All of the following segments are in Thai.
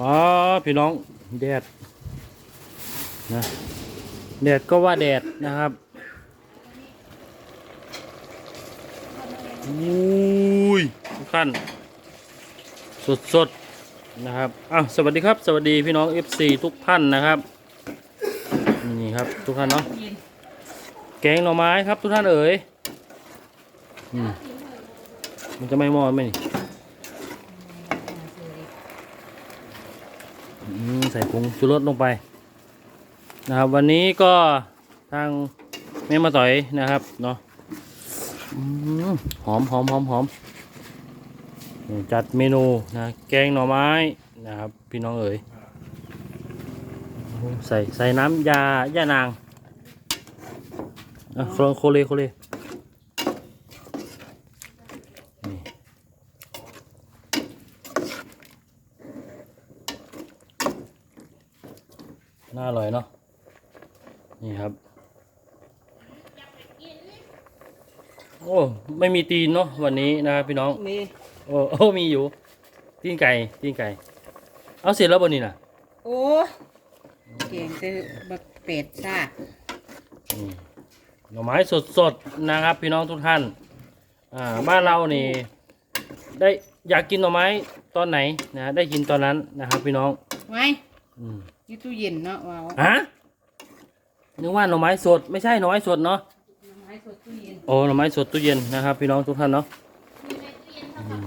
ว้าพี่น้องแดดนะแดดก็ว่าแดดนะครับอุ้ยทุกท่านสดสดๆนะครับอ้าวสวัสดีครับ สวัสดีพี่น้อง FC ทุกท่านนะครับ นี่ครับทุกท่านเนาะ แกงหน่อไม้ครับทุกท่านเอ๋ย อืมมันจะไม่มอดไหมนี่อืม ใส่ผงชูรสลงไป นะครับ วันนี้ก็ทางแม่มาต่อยนะครับเนาะหอมหอมหอมหอมจัดเมนูนะแกงหน่อไม้นะครับ พี่น้องเอ๋ยใส่ใส่น้ำยายานางอะโคโคเลโคเล น่าอร่อยเนาะนี่ครับ โอ้ไม่มีตีนเนาะวันนี้นะครับพี่น้องมีโอ้โอ้มีอยู่ ตีนไก่ตีนไก่ เอาเสร็จแล้วบนนี้นะโอ้เก่งแต่บักเป็ดซ่านี่หน่อไม้สดๆนะครับ พี่น้องทุกท่าน อ่าบ้านเรานี่ ได้อยากกินหน่อไม้ตอนไหนนะได้กินตอนนั้นนะครับ พี่น้องไว้ อืมอยี่ตู้เย็นเนาะว้าวฮะนึกว่าหน่อไม้สดไม่ใช่หน่อไม้สดเนาะน้ำไม้สดตู้เย็นโอ้หน่อไม้สดตู้เย็นนะครับ พี่น้องทุกท่านเนาะอืม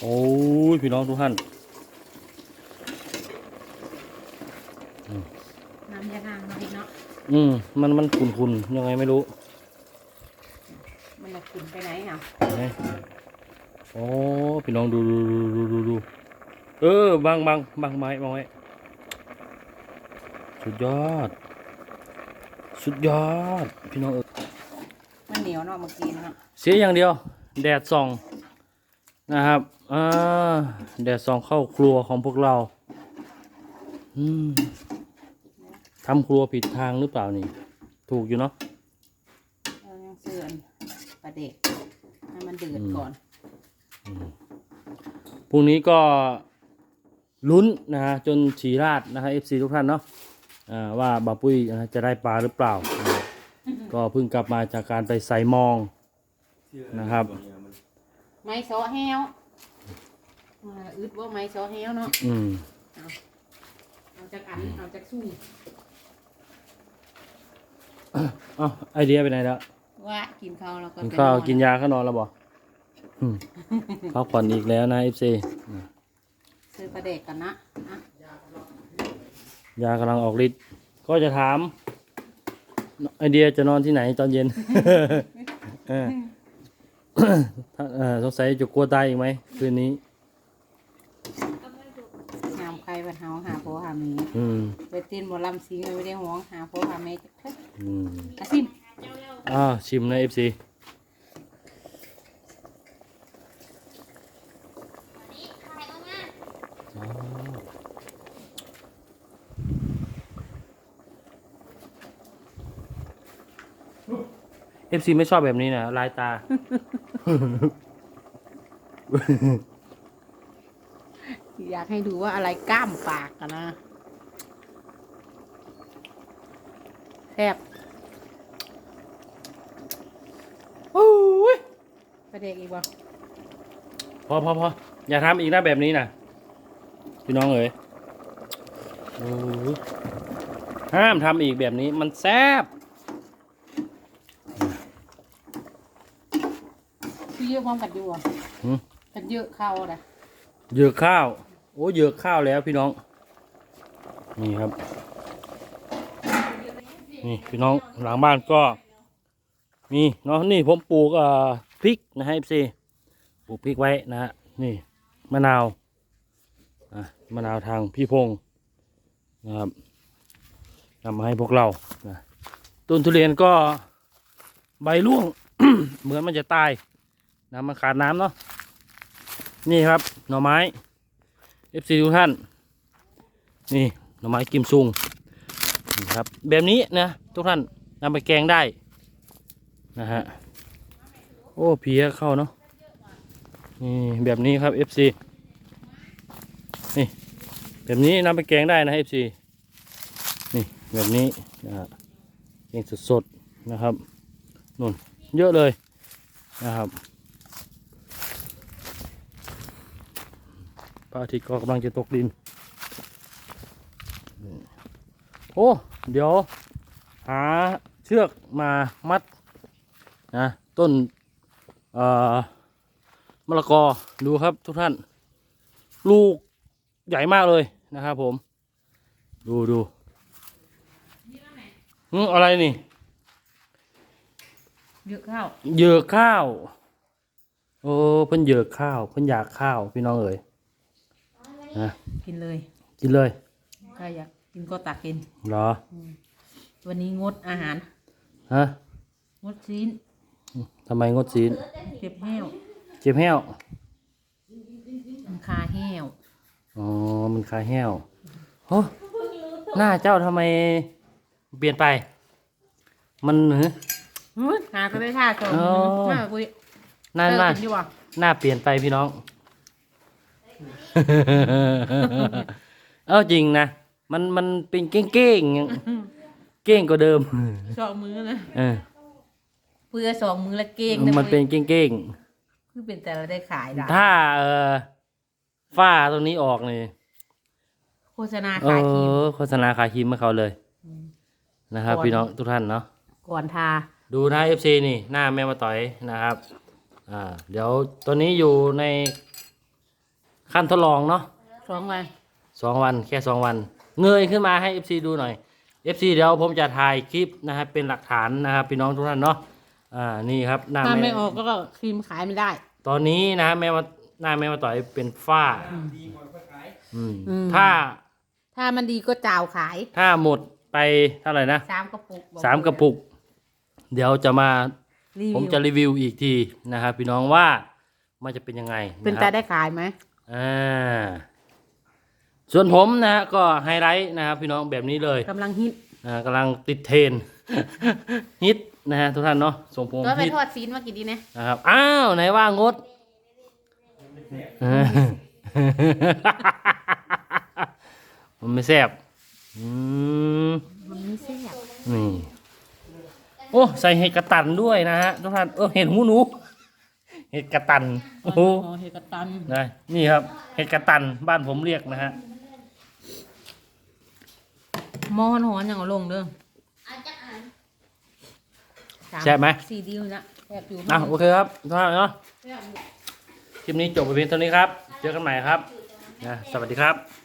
โอ้ยพี่น้องทุกท่านน้ำยาทางเนาะพี่เนาะอืมมันมันขุ่นๆยังไงไม่รู้ มันจะขึ้นไปไหนอะเห็นไหมโอ้พี่น้องดูดูดูดูดูดูเออบางบางบางไม้บางไม้ สุดยอด สุดยอด พี่น้องเออมันเหนียวเนาะเมื่อกี้เนาะเสียอย่างเดียว แดดส่องนะครับอ่าแดดส่องเข้าครัวของพวกเราอืมทำครัวผิดทางหรือเปล่านี่ ถูกอยู่เนาะเรายังเสื่อนปลาเด็กให้มันเดือดก่อนพรุ่งนี้ก็ลุ้นนะฮะจนฉีราดนะฮะ FC ทุกท่านเนาะอ่า ว่าบาปุ้ยนะฮะจะได้ปลาหรือเปล่านะฮะก็เพิ่งกลับมาจากการไปใส่มองนะครับ ไม้ซอแห้วมาอึดว่าไม้ซอแห้วเนาะอืมเอาจากอันเอาจากสู้เอ้าไอเดียไปไหนแล้วว่ากินข้าวแล้วก็กินไปข้าวนอนกินยาเข้านอนแล้วบ่อืมพักผ่อนอีกแล้วนะ FC ซื้อปลาเด็กกันนะอะ ยากำลังออกฤทธิ์ก็จะถามไอเดียจะนอนที่ไหนตอนเย็นเออถ้าเออสงสัยจะกลัวตายอีกไหมคืนนี้หามใครเป็นเฮาหาโพหามีอืมไปเต้นหมอลำซิงเลยไม่ได้ห่วงหาโพหาแม่จะเพิ่นอืมอาซิมอ่าชิมนะเอฟซี เอฟซีไม่ชอบแบบนี้นะลายตา อยากให้ดูว่าอะไรกล้ามปากกันนะแซ่บโอ้ยประเด็กอีกบ่พอพอพออย่าทำอีกนะแบบนี้นะพี่น้องเอ๋ยโอ้ยห้ามทำอีกแบบนี้มันแซ่บ คือเยอะพร้อมกันอยู่อะหืม กันเยอะเข้าอะเหยือกข้าว โอ้เหยือกข้าวแล้วพี่น้อง นี่ครับ นี่พี่น้องหลังบ้านก็ มีเนาะนี่ผมปลูกเอ่อพริกนะฮะซีปลูกพริกไว้นะฮะนี่มะนาวอะมะนาวทางพี่พงศ์นะครับนำมาให้พวกเรานะต้นทุเรียนก็ใบร่วง เหมือนมันจะตาย นะมันขาดน้ำเนาะนี่ครับหน่อไม้ FC ทุกท่าน นี่หน่อไม้กิมซุงนี่ครับแบบนี้นะทุกท่านนำไปแกงได้นะฮะโอ้เพียเข้าเนาะนี่แบบนี้ครับ FC นี่แบบนี้นำไปแกงได้นะ FC นี่แบบนี้นะฮะแกงสดๆนะครับนุ่นเยอะเลยนะครับ พระอาทิตย์ก็กำลังจะตกดินนี่โอ้ เดี๋ยว หาเชือกมามัดนะต้นเอ่อมะละกอดูครับทุกท่าน ลูกใหญ่มากเลยนะครับผม ดูดูอืมอะไรนี่เยอะข้าวเหยือกข้าว โอ้เพิ่นเหยือกข้าวเพิ่นอยากข้าวพี่น้องเอ๋ย นะกินเลย กินเลยใครอยากกินก็ตักกิน เหรอ วันนี้งดอาหาร ฮะ งดซีนทำไมงดศีลเก็บแห้ว เจ็บแห้ว มันคาแห้ว อ๋อ มันคลายแห้วโอ้หน้าเจ้าทำไมเปลี่ยนไป มันหืออุ๊ยหาก็ได้ท่าชมอ๋อมาคุยหน้าหน้าเออกินดีกว่าหน้าเปลี่ยนไปพี่น้อง เอาจริงนะ มันมันเป็นเก้งเก้งๆเก้งกว่าเดิม สองมือนะเออ เพื่อสองมือละเก่งมันเป็นเก้งเก้งคือเป็นแต่เราได้ขายได้ๆถ้าเออฝ้าตรงนี้ออกนี่โฆษณาเอขายครีม อโฆษณาขายครีมให้เขาเลยนะครับ ก่อน พี่น้องทุกท่านเนาะ ก่อนทาดูนะ FC นี่ หน้าแม่มาต่อยนะครับ อ่า เดี๋ยวตัวนี้อยู่ใน ขั้นทดลองเนาะสองวันสองวันแค่สองวัน เงยขึ้นมาให้ FC ดูหน่อย FC เดี๋ยวผมจะถ่ายคลิปนะครับเป็นหลักฐานนะครับพี่น้องทุกท่านเนาะอ่านี่ครับหน้าถ้าแม่ไม่ออกก็ครีมขายไม่ได้ ตอนนี้นะแม่มาหน้าแม่มาต่อยเป็นฝ้าอืมอืม ถ้าถ้ามันดีก็จ่าวขายถ้าหมดไปเท่าไหร่นะสามกระปุกบอกสามกระปุก เดี๋ยวจะมา รีวิวผมจะรีวิวอีกทีนะครับพี่น้องว่ามันจะเป็นยังไงเป็นนะคแต่รับได้ขายไหม อ่าส่วนผมนะฮะก็ไฮไลท์นะครับพี่น้องแบบนี้เลยกำลังฮิตอ่ากำลังติดเทรนด์ ฮิตนะฮะทุกท่านเนาะส่งผมก็ไปฮิตทอดซีนมากี่ดีเนี่ยนะครับอ้าวไหนว่างดเออ มันไม่แซ่บอืม มันไม่แซ่บนี่ โอ้ ใส่เห็ดกระตันด้วยนะฮะทุกท่านเออเห็ดหูหนู เห็ดกระตันโอ้โหอ๋อเฮดกระตันนะนี่ครับ เห็ดกระตันบ้านผมเรียกนะฮะหมอหอนๆอย่างเอาลงเด้อแซ่บไหมสี่ดิวนะแซ่บอยู่อะโอเคครับทุกท่านเนาะคลิปนี้จบไปเพียงเท่านี้ครับ เจอกันใหม่ครับนะสวัสดีครับ